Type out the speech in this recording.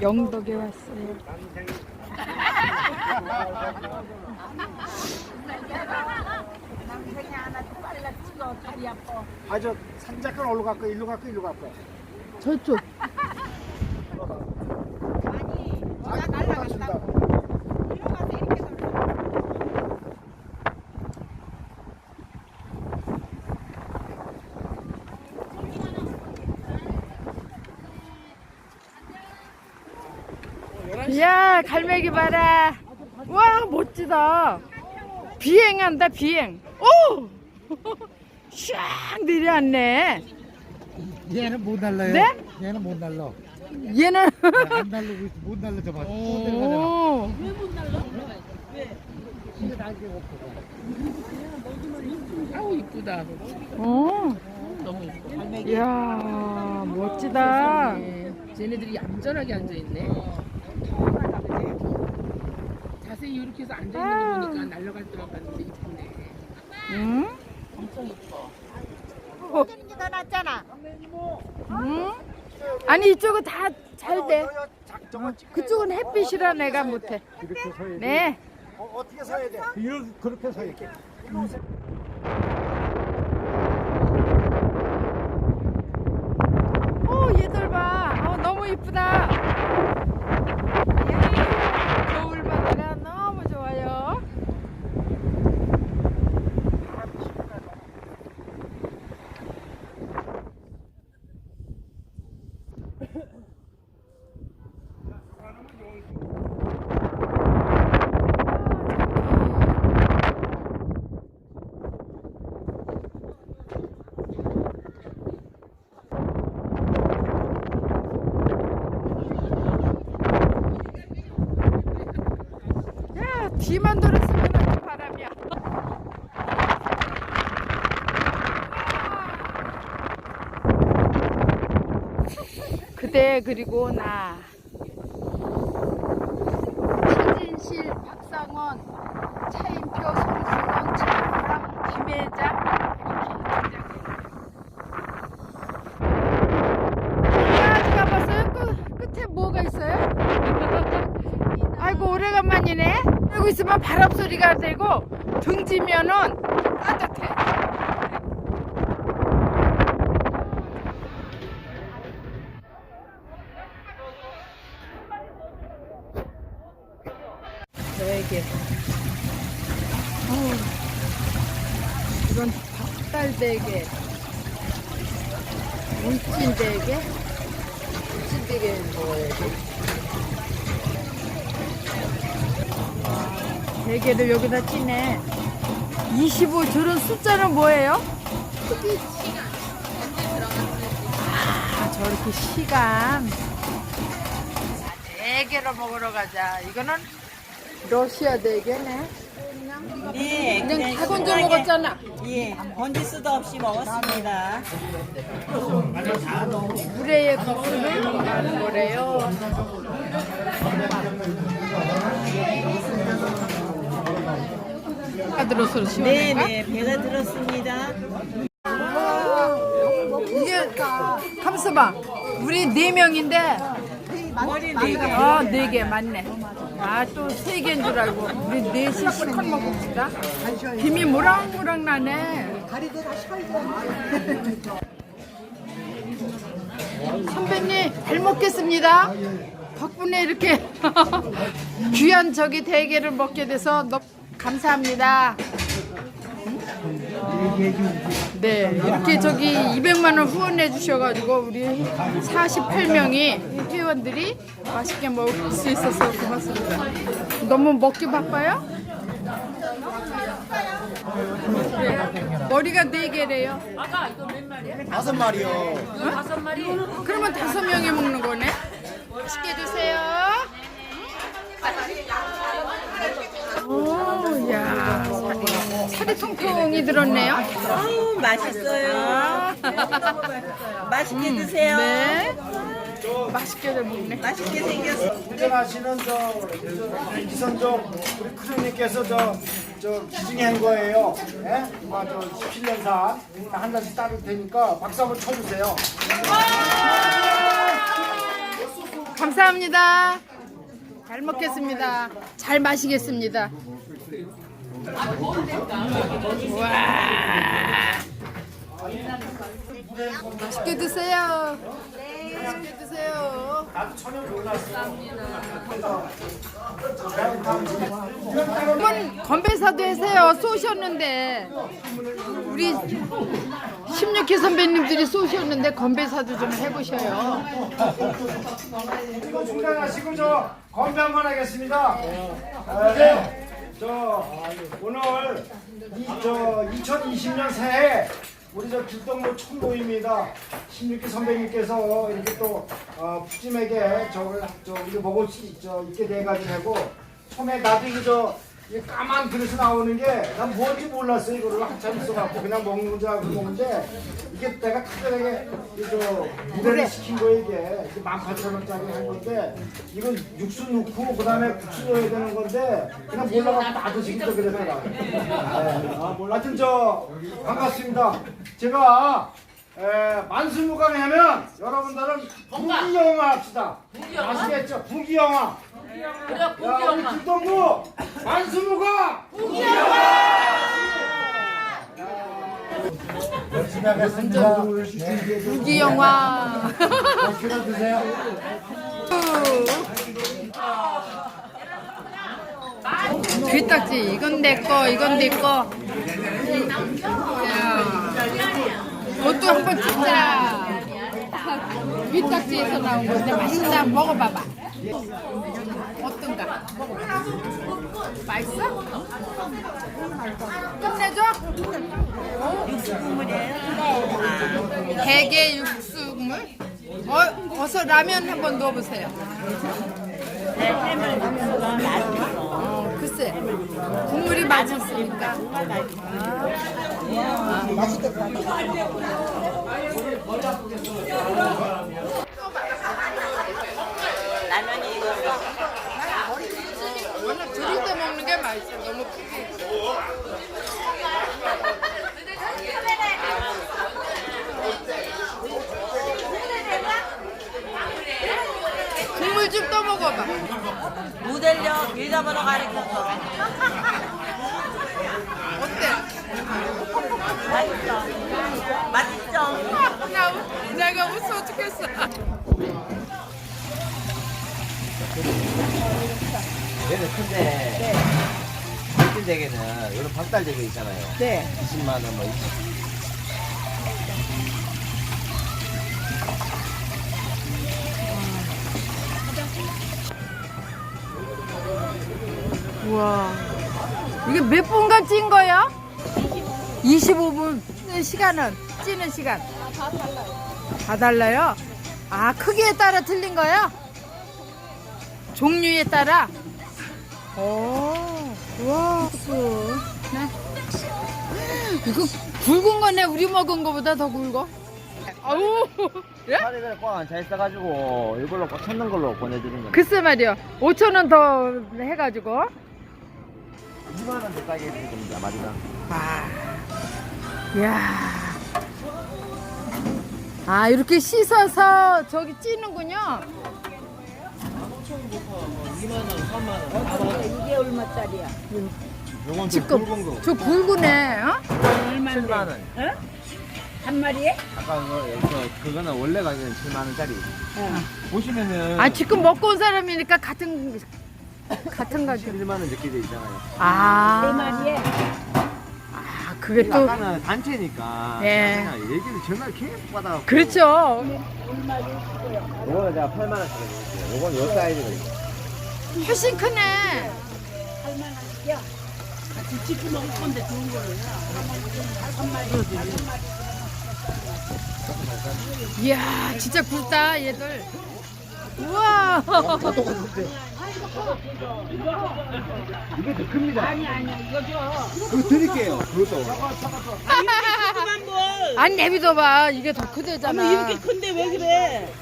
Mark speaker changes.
Speaker 1: 영덕에 왔어요.
Speaker 2: 아저 산작간 올로 갈거 일로 갈거 일로 갈거
Speaker 1: 저쪽. 야 갈매기 봐라. 와 멋지다. 비행한다 비행. 오. 샥 내려앉네.
Speaker 2: 얘는 못 날라요
Speaker 1: 네?
Speaker 2: 얘는 못 날라
Speaker 1: 얘는.
Speaker 2: 안 날르고 있어 못 날라 저봐 또 내려가잖아
Speaker 1: 오.
Speaker 3: 아우 이쁘다.
Speaker 1: 어.
Speaker 3: 너무 이뻐.
Speaker 1: 이야 멋지다.
Speaker 3: 네. 쟤네들이 얌전하게 앉아 있네. 자세히 이렇게 해서 앉아 있는 거 보니까 날아갈 줄 알았는데 이쁘네.
Speaker 1: 응?
Speaker 3: 엄청 이뻐.
Speaker 4: 더 낫잖아.
Speaker 1: 응? 아니 이쪽은 다 잘 돼. 그쪽은 햇빛이라 내가 못해.
Speaker 2: 이렇게 서야 돼
Speaker 1: 네.
Speaker 2: 어, 어떻게 서야 돼 이렇게 그렇게 서야
Speaker 1: 돼오 얘들 봐. 어, 너무 이쁘다. 이야, 겨울 바다가 너무 좋아요. 야 뒤만 돌았으면 그 바람이야. 그대 그리고 나 최진실 박상원 차인표 손승원 최부랑 김혜자 이렇게 등장해요. 아직 가봤어요? 끝, 끝에 뭐가 있어요? 아이고 오래간만이네. 그러고 있으면 바람 소리가 되고 등지면은 따뜻해. 어우, 이건 닭달대게, 울진대게, 울진대게 먹어야지. 대게를 여기다 찌네. 25 저런 숫자는 뭐예요? 아, 저렇게 시간. 자, 대게로 먹으러 가자. 이거는 러시아 대게네.
Speaker 4: 네,
Speaker 1: 그냥 닭 건져 먹었잖아.
Speaker 4: 예, 번지 수도 없이 먹었습니다.
Speaker 1: 물에 국수를 하는 거래요. 아, 들어서 시원한
Speaker 4: 네,
Speaker 1: 가
Speaker 4: 네, 배가 들었습니다.
Speaker 1: 이게 가만있어 봐. 우리 네 명인데
Speaker 4: 머리 네 개.
Speaker 1: 아, 네개 맞네. 아, 또 세 개인 줄 알고. 우리 넷이 실컷 먹읍시다. 김이 모락모락 나네. 선배님, 잘 먹겠습니다. 덕분에 이렇게 귀한 저기 대게를 먹게 돼서 너무 감사합니다. 네, 이렇게 저기 200만 원 후원해 주셔가지고 우리 48명이 회원들이 맛있게 먹을 수 있어서 고맙습니다. 너무 먹기 바빠요? 네, 머리가 네 개래요.
Speaker 2: 다섯 마리요
Speaker 1: 어? 그러면 다섯 명이 먹는 거네. 맛있게 드세요. 오, 야, 살이 통통이 들었네요.
Speaker 4: 아우, 맛있어요. 맛있게 드세요.
Speaker 1: 네. 맛있게들 먹네.
Speaker 4: 맛있게 생겼어.
Speaker 2: 운전하시는 저 이선종 우리 크루님께서 저저 기증한 거예요. 예? 아마 저 17년산 한 잔씩 따를 테니까 박수 한번 쳐주세요.
Speaker 1: 감사합니다. 잘 먹겠습니다. 잘 마시겠습니다. 와. 맛있게 드세요. 맛있게 드세요. 한번 건배사도 해세요. 쏘셨는데 우리 16기 선배님들이 쏘셨는데 건배사도 좀 해보셔요.
Speaker 2: 이거 중단하시고 저 건배 한번 하겠습니다. 네. 저 오늘 이, 저 2020년 새해 우리 저 길동무 총무입니다. 16기 선배님께서 이렇게 또 어, 푸짐하게 저를 저 우리 먹을 수 있- 저 있게 돼가지고 처음에 나도 이거 저 이 까만 그릇에 나오는 게 난 뭔지 몰랐어 이거를 한참 있어갖고 그냥 먹는 줄 알고 먹는데 이게 내가 특별하게 이저 무대를 시킨 거 이게 이게 18,000원짜리 한 건데 이건 육수 넣고 그 다음에 고추 넣어야 되는 건데 그냥 몰라갖고 나도 지금 그랬더라. 네. 하여튼 저 반갑습니다. 제가 에, 만수무강에 하면 여러분들은 부기영화 합시다. 아시겠죠? 부기영화. 야, 우리 김동구 만수무강. 열심히 하겠습니다. 네.
Speaker 1: 무기영화.
Speaker 2: 맛있게 드세요.
Speaker 1: 귀딱지 이건 내 거, 이건 내 거. 야, 그것도 한번 찍자. 귀딱지에서 나온 건데 맛있나 먹어봐봐. 맛있어? 끝내줘? 육수 국물이에요? 대게 육수 국물? 어, 어서 라면 한번 넣어보세요. 어, 글쎄 국물이 맛있으니까
Speaker 4: 라면이 이거
Speaker 1: 워낙 들일 맛있어 너무 크게 국물 좀 떠 먹어봐
Speaker 4: 모델력 일자번호 가리켰어.
Speaker 1: 어때?
Speaker 4: 맛있죠? 맛있죠?
Speaker 1: 나 우- 내가 웃어 죽겠어
Speaker 5: 얘는 큰데 네. 진 대게는 이런 박달 대게 있잖아요.
Speaker 4: 네.
Speaker 5: 20만 원 뭐. 이렇게.
Speaker 1: 우와 이게 몇 분간 찐 거야? 25분 시간은 찌는 시간 다 달라요 다 달라요? 아 크기에 따라 틀린 거야? 종류에 따라? 오 우와 네. 이거 굵은 거네 우리 먹은 거보다 더 굵어 아우 예?
Speaker 5: 살이 그래 꽉안 있어가지고 이걸로 꽉 찼는 걸로 보내드리는 거예요.
Speaker 1: 글쎄 말이요 5천 원 더 해가지고
Speaker 5: 2만 원 대가게 해드릴 겁니다. 마디가.
Speaker 1: 아, 이야. 아, 이렇게 씻어서 저기 찌는군요.
Speaker 5: 요건 좀
Speaker 1: 지금
Speaker 5: 굵은 거.
Speaker 1: 저 굵으네. 어?
Speaker 5: 7만 원.
Speaker 4: 한 마리에?
Speaker 5: 아까 그, 그 그거는 원래 가격은 7만 원짜리. 보시면은
Speaker 1: 아, 지금 먹고 온 사람이니까 같은 같은 가격.
Speaker 5: 7만 원 적게 돼 있잖아요.
Speaker 1: 아, 세 마리에. 아, 그게 또
Speaker 5: 아까는 단체니까
Speaker 1: 예.
Speaker 5: 그냥 얘기를 전화를 계속 받아갖고
Speaker 1: 그렇죠.
Speaker 5: 요거는 제가 8만 원짜리 드릴게요. 요건 요 사이즈거든요.
Speaker 1: 훨씬 크네. 이야, 진짜 굵다, 얘들. 우와.
Speaker 5: 이게 더 큽니다. 아니 아니 이거 줘. 그거 드릴게요. 그것도.
Speaker 1: 아니, 내비둬봐. 이게 더 크대잖아.
Speaker 4: 큰데 왜 그래?